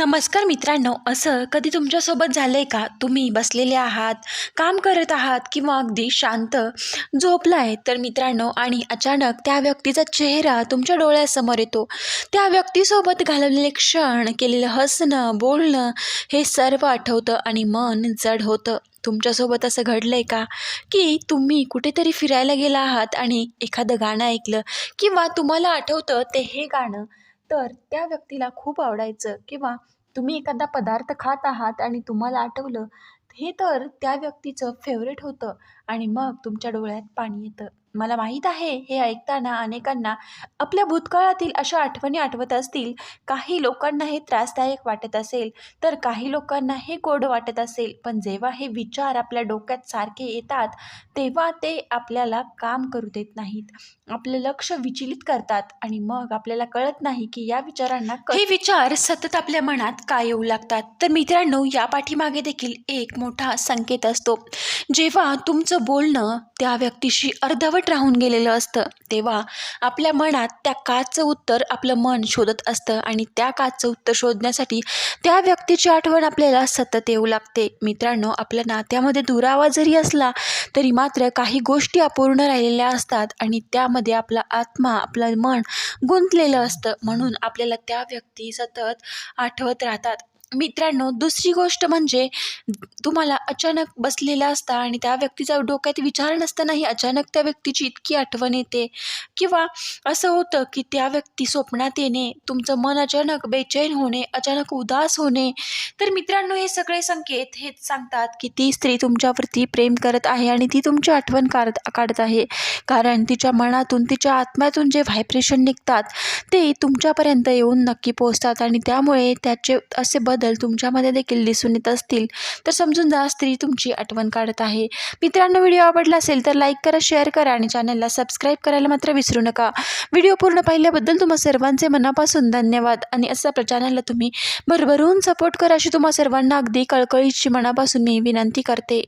नमस्कार मित्रांनो असं कधी तुमच्यासोबत झालं आहे का? तुम्ही बसलेले आहात काम करत आहात किंवा अगदी शांत झोपलाय तर मित्रांनो आणि अचानक त्या व्यक्तीचा चेहरा तुमच्या डोळ्यासमोर येतो. त्या व्यक्तीसोबत घालवलेले क्षण केलेलं हसणं बोलणं हे सर्व आठवतं आणि मन जड होतं. तुमच्यासोबत असं घडलं आहे का? की तुम्ही कुठेतरी फिरायला गेला आहात आणि एखादं गाणं ऐकलं किंवा तुम्हाला आठवतं ते हे गाणं? तर त्या व्यक्तीला खूप आवडायचं. किंवा तुम्ही एखादा पदार्थ खात आहात आणि तुम्हाला आठवलं हे तर त्या व्यक्तीचं फेवरेट होतं आणि मग तुमच्या डोळ्यात पाणी येतं. मला माहीत आहे हे ऐकताना अनेकांना आपल्या भूतकाळातील अशा आठवणी आठवत असतील. काही लोकांना हे त्रासदायक वाटत असेल तर काही लोकांना हे गोड वाटत असेल. पण जेव्हा हे विचार आपल्या डोक्यात सारखे येतात तेव्हा ते आपल्याला काम करू देत नाहीत. आपलं लक्ष विचलित करतात आणि मग आपल्याला कळत नाही की या विचारांना हे विचार सतत आपल्या मनात का येऊ लागतात? तर मित्रांनो या पाठीमागे देखील एक मोठा संकेत असतो. जेव्हा तुमचं बोलणं त्या व्यक्तीशी अर्धवट राहून गेलेलं असतं. तेव्हा आपल्या मनात त्या काचं उत्तर आपलं मन शोधत असतं आणि त्या काचं उत्तर शोधण्यासाठी त्या व्यक्तीची आठवण आपल्याला सतत येऊ लागते. मित्रांनो आपल्या नात्यामध्ये दुरावा जरी असला तरी मात्र काही गोष्टी अपूर्ण राहिलेल्या असतात आणि त्यामध्ये आपला आत्मा आपलं मन गुंतलेलं असतं. म्हणून आपल्याला त्या व्यक्ती सतत आठवत राहतात. मित्रांनो दुसरी गोष्ट म्हणजे तुम्हाला अचानक बसलेला असता आणि त्या व्यक्तीचा डोक्यात विचार नसतानाही अचानक त्या व्यक्तीची इतकी आठवण येते. किंवा असं होतं की त्या व्यक्ती स्वप्नात येणे तुमचं मन अचानक बेचैन होणे अचानक उदास होणे. तर मित्रांनो हे सगळे संकेत हेच सांगतात की ती स्त्री तुमच्यावरती प्रेम करत आहे आणि ती तुमची आठवण काढत काढत आहे. कारण तिच्या मनातून तिच्या आत्म्यातून जे व्हायब्रेशन निघतात ते तुमच्यापर्यंत येऊन नक्की पोहोचतात आणि त्यामुळे त्याचे असे बद बदल तुमच्यामध्ये देखील दिसून येत असतील तर समजून जा स्त्री तुमची आठवण काढत आहे. मित्रांनो व्हिडिओ आवडला असेल तर लाईक करा शेअर करा आणि चॅनलला सबस्क्राईब करायला मात्र विसरू नका. व्हिडिओ पूर्ण पाहिल्याबद्दल तुम्हा सर्वांचे मनापासून धन्यवाद आणि असं आपल्या चॅनलला तुम्ही भरभरून सपोर्ट करा अशी तुम्हा सर्वांना अगदी कळकळीची मनापासून मी विनंती करते.